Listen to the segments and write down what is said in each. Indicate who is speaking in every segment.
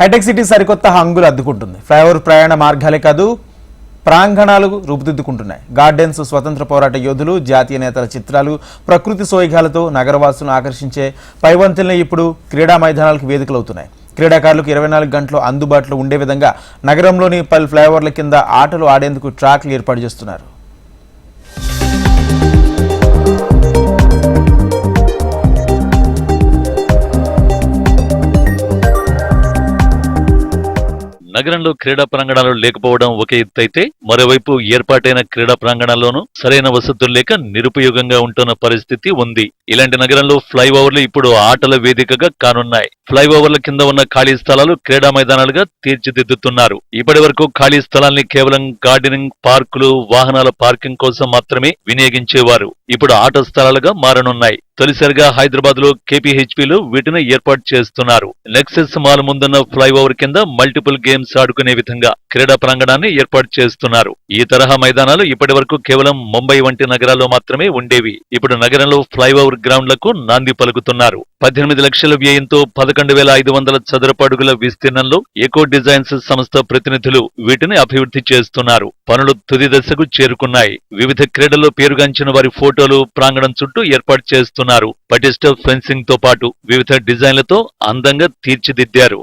Speaker 1: Hitech city సరికొత్త హంగులు అద్దుకుంటుంది. Flyover ప్రయాణ మార్గాలే కాదు ప్రాంగణాలు రూపుదిద్దుకుంటున్నాయి. గార్డెన్స్ స్వతంత్ర పోరాట యోధులు జాతీయ నేతల చిత్రాలు ప్రకృతి సోయగాలతో నగరవాసులను ఆకర్షించే పైవంతుల్ని ఇప్పుడు క్రీడా మైదానాలకు వేదికలవుతున్నాయి. క్రీడాకారులకు ఇరవై నాలుగు గంటలు అందుబాటులో ఉండే విధంగా నగరంలోని పలు ఫ్లైఓవర్ల కింద ఆటలు ఆడేందుకు ట్రాక్లు ఏర్పాటు చేస్తున్నారు.
Speaker 2: నగరంలో క్రీడా ప్రాంగణాలు లేకపోవడం ఒక ఎత్తు అయితే మరోవైపు ఏర్పాటైన క్రీడా ప్రాంగణాల్లోనూ సరైన వసతులు లేక నిరుపయోగంగా ఉంటున్న పరిస్థితి ఉంది. ఇలాంటి నగరంలో ఫ్లైఓవర్లు ఇప్పుడు ఆటల వేదికగా కానున్నాయి. ఫ్లైఓవర్ల కింద ఉన్న ఖాళీ స్థలాలు క్రీడా మైదానాలుగా తీర్చిదిద్దుతున్నారు. ఇప్పటి వరకు ఖాళీ స్థలాల్ని కేవలం గార్డెనింగ్ పార్కులు వాహనాల పార్కింగ్ కోసం మాత్రమే వినియోగించేవారు. ఇప్పుడు ఆట స్థలాలుగా మారనున్నాయి. తొలిసారిగా హైదరాబాద్లో కేపీహెచ్పీలు వీటిని ఏర్పాటు చేస్తున్నారు. నెక్సెస్ మాల్ ముందున్న ఫ్లైఓవర్ కింద మల్టిపుల్ గేమ్స్ ఆడుకునే విధంగా క్రీడా ప్రాంగణాన్ని ఏర్పాటు చేస్తున్నారు. ఈ తరహా మైదానాలు ఇప్పటి వరకు కేవలం ముంబై వంటి నగరాల్లో మాత్రమే ఉండేవి. ఇప్పుడు నగరంలో ఫ్లైఓవర్ గ్రౌండ్లకు నాంది పలుకుతున్నారు. పద్దెనిమిది లక్షల వ్యయంతో పదకొండు వేల ఐదు వందల చదరపడుగుల విస్తీర్ణంలో ఎకో డిజైన్స్ సంస్థ ప్రతినిధులు వీటిని అభివృద్ధి చేస్తున్నారు. పనులు తుది దశకు చేరుకున్నాయి. వివిధ క్రీడల్లో పేరుగాంచిన వారి ఫోటోలు ప్రాంగణం చుట్టూ ఏర్పాటు చేస్తున్నారు. పటిష్ట ఫెన్సింగ్తో పాటు వివిధ డిజైన్లతో అందంగా తీర్చిదిద్దారు.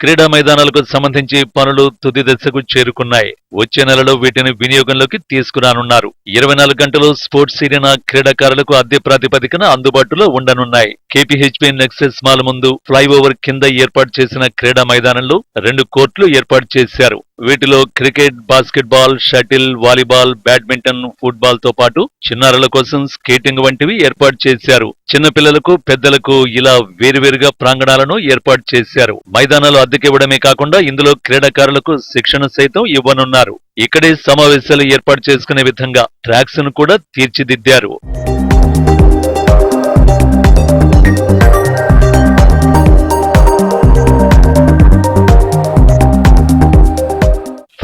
Speaker 2: క్రీడా మైదానాలకు సంబంధించి పనులు తుది దశకు చేరుకున్నాయి. వచ్చే నెలలో వీటిని వినియోగంలోకి తీసుకురానున్నారు. ఇరవై నాలుగు గంటలు స్పోర్ట్స్ సిరినా క్రీడాకారులకు అద్దె ప్రాతిపదికన అందుబాటులో ఉండనున్నాయి. కేపీహెచ్పీ నెక్సెస్ మాల్ ముందు ఫ్లైఓవర్ కింద ఏర్పాటు చేసిన క్రీడా మైదానంలో రెండు కోర్టులు ఏర్పాటు చేశారు. వీటిలో cricket basketball shuttle volleyball badminton ఫుట్బాల్తో పాటు చిన్నారుల కోసం స్కేటింగ్ వంటివి ఏర్పాటు చేశారు. చిన్నపిల్లలకు పెద్దలకు ఇలా వేరువేరుగా ప్రాంగణాలను ఏర్పాటు చేశారు. మైదానాలు అద్దెకివ్వడమే కాకుండా ఇందులో క్రీడాకారులకు శిక్షణ సైతం ఇవ్వనున్నారు. ఇక్కడే సమావేశాలు ఏర్పాటు చేసుకునే విధంగా ట్రాక్స్ను కూడా తీర్చిదిద్దారు.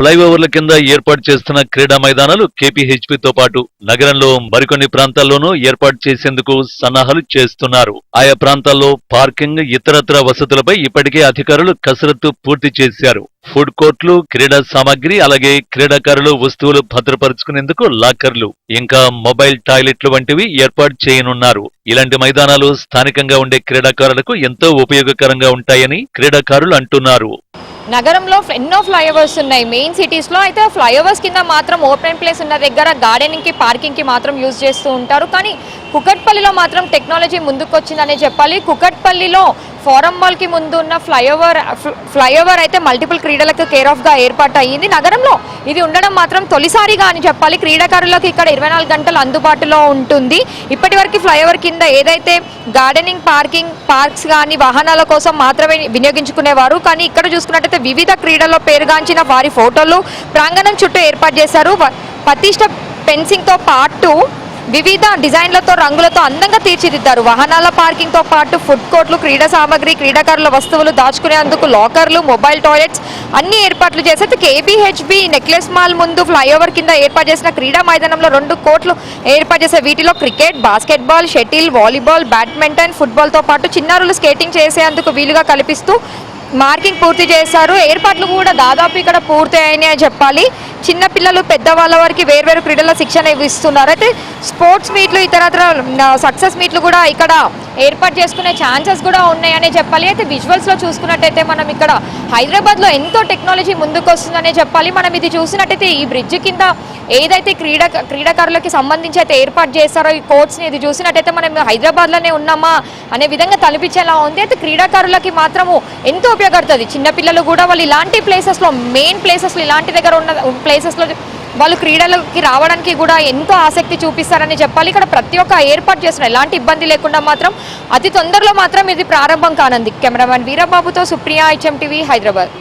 Speaker 2: ఫ్లైఓవర్ల కింద ఏర్పాటు చేస్తున్న క్రీడా మైదానాలు కేపీహెచ్పితో పాటు నగరంలో మరికొన్ని ప్రాంతాల్లోనూ ఏర్పాటు చేసేందుకు సన్నాహాలు చేస్తున్నారు. ఆయా ప్రాంతాల్లో పార్కింగ్ ఇతరత్ర వసతులపై ఇప్పటికే అధికారులు కసరత్తు పూర్తి చేశారు. ఫుడ్ కోర్టులు క్రీడా సామాగ్రి అలాగే క్రీడాకారులు వస్తువులు భద్రపరుచుకునేందుకు లాకర్లు ఇంకా మొబైల్ టాయిలెట్లు వంటివి ఏర్పాటు చేయనున్నారు. ఇలాంటి మైదానాలు స్థానికంగా ఉండే క్రీడాకారులకు ఎంతో ఉపయోగకరంగా ఉంటాయని క్రీడాకారులు అంటున్నారు.
Speaker 3: నగరంలో ఎన్నో ఫ్లైఓవర్స్ ఉన్నాయి. మెయిన్ సిటీస్లో అయితే ఫ్లైఓవర్స్ కింద మాత్రం ఓపెన్ ప్లేస్ ఉన్న దగ్గర గార్డెనింగ్కి పార్కింగ్కి మాత్రం యూజ్ చేస్తూ ఉంటారు. కానీ కుకట్పల్లిలో మాత్రం టెక్నాలజీ ముందుకొచ్చిందనే చెప్పాలి. కుకట్పల్లిలో ఫారం మాల్కి ముందు ఉన్న ఫ్లైఓవర్ ఫ్లైఓవర్ అయితే మల్టిపుల్ క్రీడలకు కేర్ ఆఫ్గా ఏర్పాటు అయ్యింది నగరంలో ఇది ఉండడం మాత్రం తొలిసారిగా అని చెప్పాలి. క్రీడాకారులకు ఇక్కడ ఇరవై నాలుగు గంటలు అందుబాటులో ఉంటుంది. ఇప్పటి వరకు ఫ్లైఓవర్ కింద ఏదైతే గార్డెనింగ్ పార్కింగ్ పార్క్స్ కానీ వాహనాల కోసం మాత్రమే వినియోగించుకునేవారు. కానీ ఇక్కడ చూసుకున్నట్టయితే వివిధ క్రీడల్లో పేరుగాంచిన వారి ఫోటోలు ప్రాంగణం చుట్టూ ఏర్పాటు చేశారు. పతిష్ట ఫెన్సింగ్తో పాటు వివిధ డిజైన్లతో రంగులతో అందంగా తీర్చిదిద్దారు. వాహనాల పార్కింగ్తో పాటు ఫుడ్ కోర్ట్లు క్రీడా సామాగ్రి క్రీడాకారుల వస్తువులు దాచుకునేందుకు లాకర్లు మొబైల్ టాయిలెట్స్ అన్ని ఏర్పాట్లు చేసి కేబీహెచ్బి నెక్లెస్ మాల్ ముందు ఫ్లైఓవర్ కింద ఏర్పాటు చేసిన క్రీడా మైదానంలో రెండు కోట్లు ఏర్పాటు చేసే వీటిలో cricket basketball shuttle volleyball badminton ఫుట్బాల్తో పాటు చిన్నారులు స్కేటింగ్ చేసేందుకు వీలుగా కల్పిస్తూ మార్కింగ్ పూర్తి చేశారు. ఏర్పాట్లు కూడా దాదాపు ఇక్కడ పూర్తి అయినాయని చెప్పాలి. చిన్న చిన్నపిల్లలు పెద్దవాళ్ళ వారికి వేర్వేరు క్రీడల శిక్షణ ఇస్తున్నారు. అయితే స్పోర్ట్స్ మీట్లు ఇతరత్ర సక్సెస్ మీట్లు కూడా ఇక్కడ ఏర్పాటు చేసుకునే ఛాన్సెస్ కూడా ఉన్నాయనే చెప్పాలి. అయితే విజువల్స్లో చూసుకున్నట్టయితే మనం ఇక్కడ హైదరాబాద్లో ఎంతో టెక్నాలజీ ముందుకు వస్తుందనే చెప్పాలి. మనం ఇది చూసినట్టయితే ఈ బ్రిడ్జ్ కింద ఏదైతే క్రీడా క్రీడాకారులకి సంబంధించి అయితే ఏర్పాటు చేస్తారో ఈ కోర్ట్స్ని ఇది చూసినట్టయితే మనం హైదరాబాద్లోనే ఉన్నామా అనే విధంగా తలపించేలా ఉంది. అయితే క్రీడాకారులకి మాత్రము ఎంతో ఉపయోగపడుతుంది. చిన్నపిల్లలు కూడా వాళ్ళు ఇలాంటి ప్లేసెస్లో మెయిన్ ప్లేసెస్లో ఇలాంటి దగ్గర ఉన్న ప్లేసెస్లో వాళ్ళు క్రీడలకి రావడానికి కూడా ఎంతో ఆసక్తి చూపిస్తారని చెప్పాలి. ఇక్కడ ప్రతి ఒక్క ఏర్పాటు చేసిన ఎలాంటి ఇబ్బంది లేకుండా మాత్రం అతి తొందరలో మాత్రం ఇది ప్రారంభం కానుంది. కెమెరామెన్ వీరబాబుతో సుప్రియ హెచ్ఎం టీవీ హైదరాబాద్.